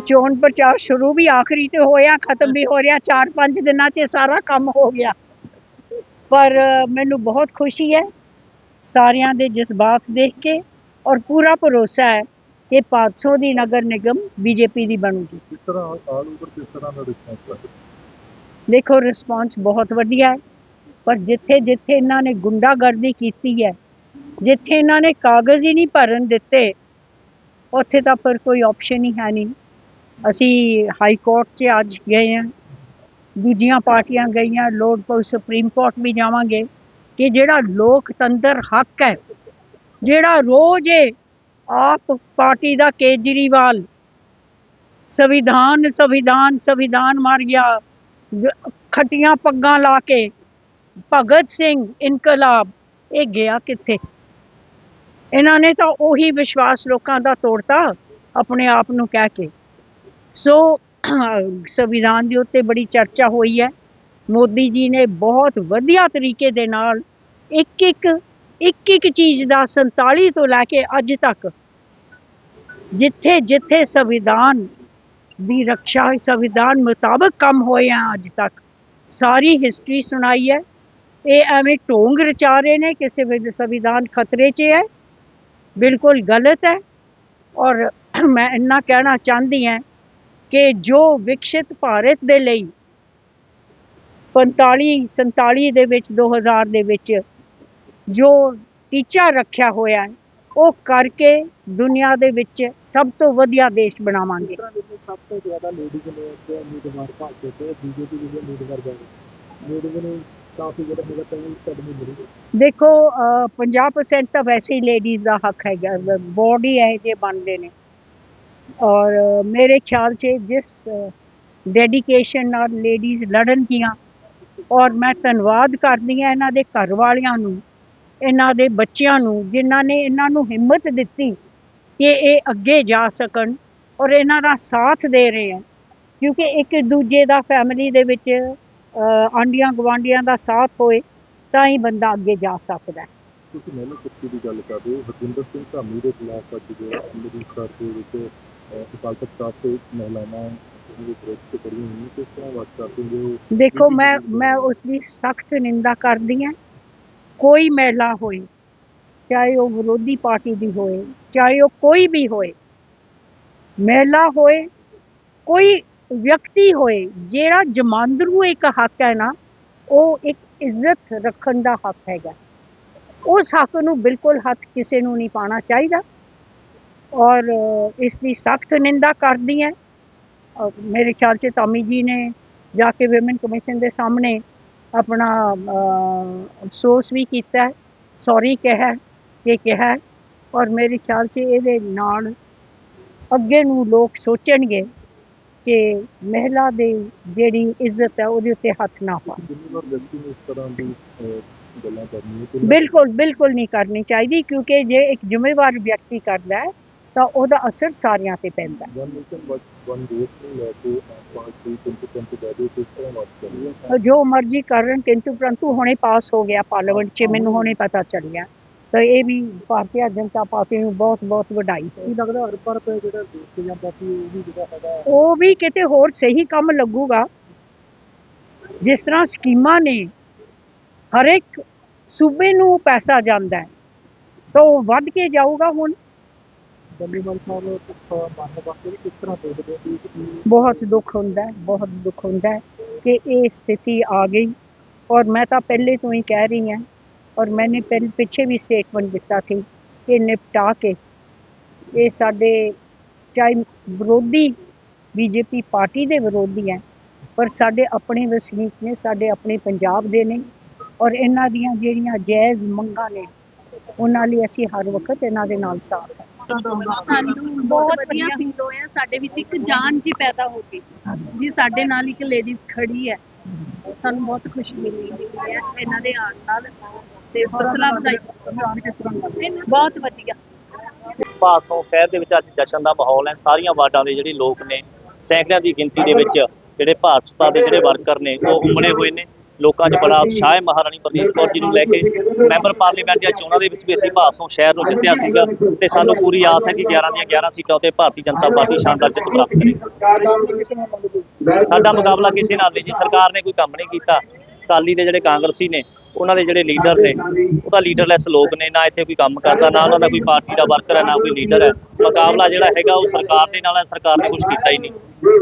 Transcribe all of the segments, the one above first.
ਚੋਣ ਪ੍ਰਚਾਰ ਸ਼ੁਰੂ ਵੀ ਆਖਰੀ ਤੇ ਹੋਇਆ ਖਤਮ ਵੀ ਹੋ ਰਿਹਾ 4-5 ਦਿਨਾਂ 'ਚ ਇਹ ਸਾਰਾ ਕੰਮ ਹੋ ਗਿਆ। ਪਰ ਮੈਨੂੰ ਬਹੁਤ ਖੁਸ਼ੀ ਹੈ ਸਾਰਿਆਂ ਦੇ ਜਜ਼ਬਾਤ ਦੇਖ ਕੇ ਔਰ ਪੂਰਾ ਭਰੋਸਾ ਹੈ ਕਿ 500 ਦੀ ਨਗਰ ਨਿਗਮ ਬੀਜੇਪੀ ਦੀ ਬਣੂਗੀ। ਕਿਸ ਤਰ੍ਹਾਂ ਆਲ ਓਵਰ ਕਿਸ ਤਰ੍ਹਾਂ ਦਾ ਰਿਸਪਾਂਸ ਹੈ? ਦੇਖੋ ਰਿਸਪਾਂਸ ਬਹੁਤ ਵਧੀਆ ਹੈ ਪਰ ਜਿੱਥੇ ਜਿੱਥੇ ਇਹਨਾਂ ਨੇ ਗੁੰਡਾਗਰਦੀ ਕੀਤੀ ਹੈ ਜਿੱਥੇ ਇਹਨਾਂ ਨੇ ਕਾਗਜ਼ ਹੀ ਨਹੀਂ ਭਰਨ ਦਿੱਤੇ ਉੱਥੇ ਤਾਂ ਫਿਰ ਕੋਈ ਆਪਸ਼ਨ ਹੀ ਹੈ ਨਹੀਂ। ਅਸੀਂ ਹਾਈ ਕੋਰਟ 'ਚ ਅੱਜ ਗਏ ਹਾਂ। ਦੂਜੀਆਂ ਪਾਰਟੀਆਂ ਗਈਆਂ ਲੋੜ ਪਊ ਸੁਪਰੀਮ ਕੋਰਟ ਵੀ ਜਾਵਾਂਗੇ ਕਿ ਜਿਹੜਾ ਲੋਕਤੰਤਰ ਹੱਕ ਹੈ, ਜਿਹੜਾ ਰੋਜ਼ ਇਹ ਆਪ ਪਾਰਟੀ ਦਾ ਕੇਜਰੀਵਾਲ ਸੰਵਿਧਾਨ ਸੰਵਿਧਾਨ ਸੰਵਿਧਾਨ ਮਾਰ ਗਿਆ, ਗ- ਖੱਟੀਆਂ ਪੱਗਾਂ ਲਾ ਕੇ ਭਗਤ ਸਿੰਘ ਇਨਕਲਾਬ, ਇਹ ਗਿਆ ਕਿੱਥੇ? ਇਹਨਾਂ ਨੇ ਤਾਂ ਉਹੀ ਵਿਸ਼ਵਾਸ ਲੋਕਾਂ ਦਾ ਤੋੜਤਾ ਆਪਣੇ ਆਪ ਨੂੰ ਕਹਿ ਕੇ। ਸੋ ਸੰਵਿਧਾਨ ਦੇ ਉੱਤੇ ਬੜੀ ਚਰਚਾ ਹੋਈ ਹੈ। ਮੋਦੀ ਜੀ ਨੇ ਬਹੁਤ ਵਧੀਆ ਤਰੀਕੇ ਦੇ ਨਾਲ ਇੱਕ ਇੱਕ ਇੱਕ ਇੱਕ ਚੀਜ਼ ਦਾ 47 ਤੋਂ ਲੈ ਕੇ ਅੱਜ ਤੱਕ ਜਿੱਥੇ ਜਿੱਥੇ ਸੰਵਿਧਾਨ ਦੀ ਰੱਖਿਆ ਸੰਵਿਧਾਨ ਮੁਤਾਬਕ ਕੰਮ ਹੋਏ ਆ ਅੱਜ ਤੱਕ, ਸਾਰੀ ਹਿਸਟਰੀ ਸੁਣਾਈ ਹੈ। ਇਹ ਐਵੇਂ ਢੋਂਗ ਰਚਾ ਰਹੇ ਨੇ ਕਿ ਸੰਵਿਧਾਨ ਖਤਰੇ 'ਚ ਹੈ। ਬਿਲਕੁਲ ਗਲਤ ਹੈ। ਔਰ ਮੈਂ ਇੰਨਾ ਕਹਿਣਾ ਚਾਹੁੰਦੀ ਹਾਂ ਕਿ ਜੋ ਵਿਕਸਿਤ ਭਾਰਤ ਦੇ ਲਈ 45 47 ਦੇ ਵਿੱਚ 2000 ਦੇ ਵਿੱਚ ਜੋ ਟੀਚਾ ਰੱਖਿਆ ਹੋਇਆ ਹੈ ਉਹ ਕਰਕੇ ਦੁਨੀਆ ਦੇ ਵਿੱਚ ਸਭ ਤੋਂ ਵਧੀਆ ਦੇਸ਼ ਬਣਾਵਾਂਗੇ। ਸਭ ਤੋਂ ਜ਼ਿਆਦਾ ਲੇਡੀਜ਼ ਨੇ ਇੱਥੇ ਉਮੀਦਵਾਰ ਭਾਜਪਾ ਤੇ ਬੀਜੇਪੀ ਦੇ ਉਮੀਦਵਾਰ ਜਾਵੇ ਲੇਡੀਜ਼ ਨੂੰ ਕਾਫੀ ਜਿਹੜਾ ਹੈਗਾ ਤਾਂ ਕਦਮੀ ਮਿਲੀ। ਦੇਖੋ ਅਹ, 50% ਤਾਂ ਵੈਸੇ ਹੀ ਲੇਡੀਜ਼ ਦਾ ਹੱਕ ਹੈਗਾ ਬੋਡੀ ਹੈ ਜੇ ਬਣਦੇ ਨੇ। ਔਰ ਮੇਰੇ ਖਿਆਲ 'ਚ ਜਿਸ ਡੈਡੀਕੇਸ਼ਨ ਨਾਲ ਲੇਡੀਜ਼ ਲੜਨਗੀਆਂ ਔਰ ਮੈਂ ਧੰਨਵਾਦ ਕਰਦੀ ਹਾਂ ਇਹਨਾਂ ਦੇ ਘਰ ਵਾਲਿਆਂ ਨੂੰ ਇਹਨਾਂ ਦੇ ਬੱਚਿਆਂ ਨੂੰ ਜਿਨ੍ਹਾਂ ਨੇ ਇਹਨਾਂ ਨੂੰ ਹਿੰਮਤ ਦਿੱਤੀ ਕਿ ਇਹ ਅੱਗੇ ਜਾ ਸਕਣ ਔਰ ਇਹਨਾਂ ਦਾ ਸਾਥ ਦੇ ਰਹੇ ਆ। ਕਿਉਂਕਿ ਇੱਕ ਦੂਜੇ ਦਾ ਫੈਮਿਲੀ ਦੇ ਵਿੱਚ ਅਹ, ਆਂਡੀਆਂ ਗਵਾਂਡੀਆਂ ਦਾ ਸਾਥ ਹੋਏ ਤਾਂ ਹੀ ਬੰਦਾ ਅੱਗੇ ਜਾ ਸਕਦਾ ਹੈ। ਤੁਸੀਂ ਮੈਨੂੰ ਕੁੱਤੀ ਦੀ ਗੱਲ ਕਰ ਹੋ। ਹਰਜਿੰਦਰ ਸਿੰਘ ਧਾਮੀ ਦੇ ਖਿਲਾਫ ਅੱਜ ਜੋ ਅੰਮ੍ਰਿਤਸਰ ਦੇ ਵਿੱਚ ਦੇਖੋ, ਮੈਂ ਮੈਂ ਉਸ ਦੀ ਸਖਤ ਨਿੰਦਾ ਕਰਦੀ ਹਾਂ। ਕੋਈ ਮਹਿਲਾ ਹੋਏ, ਚਾਹੇ ਉਹ ਵਿਰੋਧੀ ਪਾਰਟੀ ਦੀ ਹੋਏ, ਚਾਹੇ ਉਹ ਕੋਈ ਵੀ ਹੋਏ, ਮਹਿਲਾ ਹੋਏ, ਕੋਈ ਵਿਅਕਤੀ ਹੋਏ, ਜਿਹੜਾ ਜਮਾਂਦਰੂ ਇੱਕ ਹੱਕ ਹੈ ਨਾ, ਉਹ ਇੱਕ ਇੱਜ਼ਤ ਰੱਖਣ ਦਾ ਹੱਕ ਹੈਗਾ। ਉਸ ਹੱਕ ਨੂੰ ਬਿਲਕੁਲ ਹੱਥ ਕਿਸੇ ਨੂੰ ਨਹੀਂ ਪਾਣਾ ਚਾਹੀਦਾ। ਔਰ ਇਸ ਦੀ ਸਖਤ ਨਿੰਦਾ ਕਰਦੀ ਹੈ। ਮੇਰੇ ਖਿਆਲ 'ਚ ਟਾਮੀ ਜੀ ਨੇ ਜਾ ਕੇ ਵਿਮਨ ਕਮਿਸ਼ਨ ਦੇ ਸਾਹਮਣੇ ਆਪਣਾ ਅਫਸੋਸ ਵੀ ਕੀਤਾ ਸੌਰੀ ਕਿਹਾ ਇਹ ਕਿਹਾ ਔਰ ਮੇਰੇ ਖਿਆਲ 'ਚ ਇਹਦੇ ਨਾਲ ਅੱਗੇ ਨੂੰ ਲੋਕ ਸੋਚਣਗੇ ਕਿ ਮਹਿਲਾ ਦੀ ਜਿਹੜੀ ਇੱਜ਼ਤ ਹੈ ਉਹਦੇ ਉੱਤੇ ਹੱਥ ਨਾ ਤੇ ਬਿਲਕੁਲ ਬਿਲਕੁਲ ਨਹੀਂ ਕਰਨੀ ਚਾਹੀਦੀ ਕਿਉਂਕਿ ਜੇ ਇੱਕ ਜ਼ਿੰਮੇਵਾਰ ਵਿਅਕਤੀ ਕਰਦਾ ਹੈ ਤਾਂ ਉਹਦਾ ਅਸਰ ਸਾਰਿਆਂ ਤੇ ਪੈਂਦਾ ਜੋ ਮਰਜ਼ੀ ਕਰਨ ਕਿੰਤੂ ਪਰੰਤੂ ਹੁਣੇ ਪਾਸ ਹੋ ਗਿਆ ਪਾਰਲੀਮੈਂਟ 'ਚ ਮੈਨੂੰ ਹੁਣੇ ਪਤਾ ਚੱਲਿਆ। ਤਾਂ ਇਹ ਵੀ ਭਾਰਤੀ ਜਨਤਾ ਪਾਰਟੀ ਨੂੰ ਬਹੁਤ ਬਹੁਤ ਵਧਾਈ ਕੀ ਲੱਗਦਾ ਹਰ ਪਰ ਤੇ ਜਿਹੜਾ ਦੇਸ਼ ਜਾਂਦਾ ਸੀ ਉਹ ਵੀ ਜਿਹੜਾ ਹੈਗਾ ਉਹ ਵੀ ਕਿਤੇ ਹੋਰ ਸਹੀ ਕੰਮ ਲੱਗੂਗਾ। ਜਿਸ ਤਰ੍ਹਾਂ ਸਕੀਮਾਂ ਨੇ ਹਰ ਇੱਕ ਸੂਬੇ ਨੂੰ ਪੈਸਾ ਜਾਂਦਾ ਹੈ। ਤਾਂ ਉਹ ਵੱਧ ਕੇ ਜਾਊਗਾ ਹੁਣ। ਬੰਦੀਵਾਲ ਸਾਹਿਬ ਤੋਂ ਵਾਸਤੇ ਵੀ ਕਿਸ ਤਰ੍ਹਾਂ ਦੇਖਦੇ ਹੋ ਬਹੁਤ ਦੁੱਖ ਹੁੰਦਾ ਹੈ, ਬਹੁਤ ਦੁੱਖ ਹੁੰਦਾ ਹੈ ਕਿ ਇਹ ਸਥਿਤੀ ਆ ਗਈ। ਔਰ ਮੈਂ ਤਾਂ ਪਹਿਲੇ ਤੋਂ ਹੀ ਕਹਿ ਰਹੀ ਹਾਂ, ਔਰ ਮੈਨੇ ਪਹਿਲ, ਪਿੱਛੇ ਵੀ ਸਟੇਟਮੈਂਟ ਦਿੱਤਾ ਸੀ ਕਿ ਨਿਪਟਾ ਕੇ ਇਹ ਸਾਡੇ ਚਾਹੇ ਵਿਰੋਧੀ ਬੀਜੇਪੀ ਪਾਰਟੀ ਦੇ ਵਿਰੋਧੀ ਹੈ, ਪਰ ਸਾਡੇ ਆਪਣੇ ਵਸਨੀਕ ਨੇ, ਸਾਡੇ ਆਪਣੇ ਪੰਜਾਬ ਦੇ ਨੇ। ਔਰ ਇਹਨਾਂ ਦੀਆਂ ਜਿਹੜੀਆਂ ਜਾਇਜ਼ ਮੰਗਾਂ ਨੇ, ਉਹਨਾਂ ਲਈ ਅਸੀਂ ਹਰ ਵਕਤ ਇਹਨਾਂ ਦੇ ਨਾਲ ਸਾਥ ਹੈ। ਸਾਨੂੰ ਬਹੁਤ ਵਧੀਆ ਫੀਲ ਹੋਇਆ। ਸਾਡੇ ਵਿੱਚ ਇੱਕ ਜਾਨ ਜੀ ਪੈਦਾ ਹੋ ਗਈ ਜੀ ਸਾਡੇ ਨਾਲ ਇੱਕ ਲੇਡੀਜ਼ ਖੜੀ ਹੈ। ਸਾਨੂੰ ਬਹੁਤ ਖੁਸ਼ੀ ਮਿਲੀ ਹੈ ਇਹਨਾਂ ਦੇ ਆਉਣ ਨਾਲ ਤੇ ਹੌਸਲਾ ਅਫਜ਼ਾਈ ਬਹੁਤ ਵਧੀਆ। ਭਾਸੋਂ ਸ਼ਹਿਰ ਦੇ ਵਿੱਚ ਅੱਜ ਜਸ਼ਨ ਦਾ ਮਾਹੌਲ ਹੈ। ਸਾਰੀਆਂ ਵਾਰਡਾਂ ਦੇ ਜਿਹੜੇ ਲੋਕ ਨੇ ਸੈਂਕੜਿਆਂ ਦੀ ਗਿਣਤੀ ਦੇ ਵਿੱਚ ਜਿਹੜੇ ਭਾਜਪਾ ਦੇ ਜਿਹੜੇ ਵਰਕਰ ਨੇ ਉਹ ਉਮੜੇ ਹੋਏ ਨੇ। ਲੋਕਾਂ 'ਚ ਬੜਾ ਉਤਸ਼ਾਹ ਹੈ ਮਹਾਰਾਣੀ ਪ੍ਰਨੀਤ ਕੌਰ ਜੀ ਨੂੰ ਲੈ ਕੇ। ਮੈਂਬਰ ਪਾਰਲੀਮੈਂਟ ਦੀਆਂ ਚੋਣਾਂ ਦੇ ਵਿੱਚ ਵੀ ਅਸੀਂ ਭਾਸੋਂ ਸ਼ਹਿਰ ਨੂੰ ਜਿੱਤਿਆ ਸੀਗਾ ਤੇ ਸਾਨੂੰ ਪੂਰੀ ਆਸ ਹੈ ਕਿ 11 ਦੀਆਂ 11 ਸੀਟਾਂ ਉੱਤੇ ਭਾਰਤੀ ਜਨਤਾ ਪਾਰਟੀ ਸ਼ਾਨਦਾਰ ਜਿੱਤ ਪ੍ਰਾਪਤ ਕਰੇਗੀ ਸਾਡਾ ਮੁਕਾਬਲਾ ਕਿਸੇ ਨਾਲ ਨਹੀਂ ਜੀ। ਸਰਕਾਰ ਨੇ ਕੋਈ ਕੰਮ ਨਹੀਂ ਕੀਤਾ। ਅਕਾਲੀ ਦੇ ਜਿਹੜੇ ਕਾਂਗਰਸੀ ਨੇ ਉਹਨਾਂ ਦੇ ਜਿਹੜੇ ਲੀਡਰ ਨੇ, ਉਹਦਾ ਲੀਡਰਲੈਸ ਲੋਕ ਨੇ, ਨਾ ਇੱਥੇ ਕੋਈ ਕੰਮ ਕਰਦਾ, ਨਾ ਉਹਨਾਂ ਦਾ ਕੋਈ ਪਾਰਟੀ ਦਾ ਵਰਕਰ ਹੈ, ਨਾ ਕੋਈ ਲੀਡਰ ਹੈ। ਮੁਕਾਬਲਾ ਜਿਹੜਾ ਹੈਗਾ, ਉਹ ਸਰਕਾਰ ਦੇ ਨਾਲ ਹੈ, ਸਰਕਾਰ ਨੇ ਕੁਝ ਕੀਤਾ ਹੀ ਨਹੀਂ।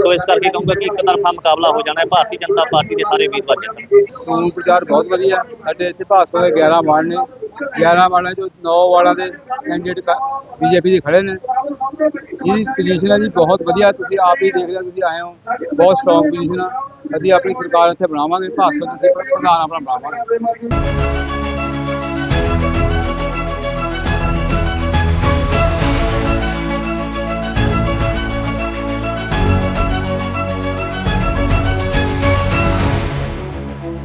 ਸੋ ਇਸ ਕਰਕੇ ਕਹੂੰਗਾ ਕਿ ਇੱਕ ਤਰਫਾ ਮੁਕਾਬਲਾ ਹੋ ਜਾਣਾ ਹੈ, ਭਾਰਤੀ ਜਨਤਾ ਪਾਰਟੀ ਦੇ ਸਾਰੇ ਉਮੀਦਵਾਰ ਜਿੱਤਣਗੇ ਚੋਣ ਪ੍ਰਚਾਰ ਬਹੁਤ ਵਧੀਆ। ਸਾਡੇ ਇੱਥੇ ਭਾਜਪਾ ਦੇ 11 ਵਾਰਡ ਨੇ। 11 ਵਾਰਡਾਂ ਚੋਂ 9 ਵਾਰਡਾਂ ਦੇ ਕੈਂਡੀਡੇਟ ਬੀਜੇਪੀ ਦੇ ਖੜੇ ਨੇ। ਜਿਹਦੀ ਪੋਜੀਸ਼ਨ ਹੈ ਜੀ ਬਹੁਤ ਵਧੀਆ। ਤੁਸੀਂ ਆਪ ਹੀ ਦੇਖ ਲਿਆ ਤੁਸੀਂ ਆਏ ਹੋ। ਬਹੁਤ ਸਟਰੋਂਗ ਪੋਜੀਸ਼ਨ ਆ। ਅਸੀਂ ਆਪਣੀ ਸਰਕਾਰ ਇੱਥੇ ਬਣਾਵਾਂਗੇ ਭਾਸੋ ਤੁਸੀਂ ਪ੍ਰਧਾਨ ਆਪਣਾ ਬਣਾਵਾਂਗੇ।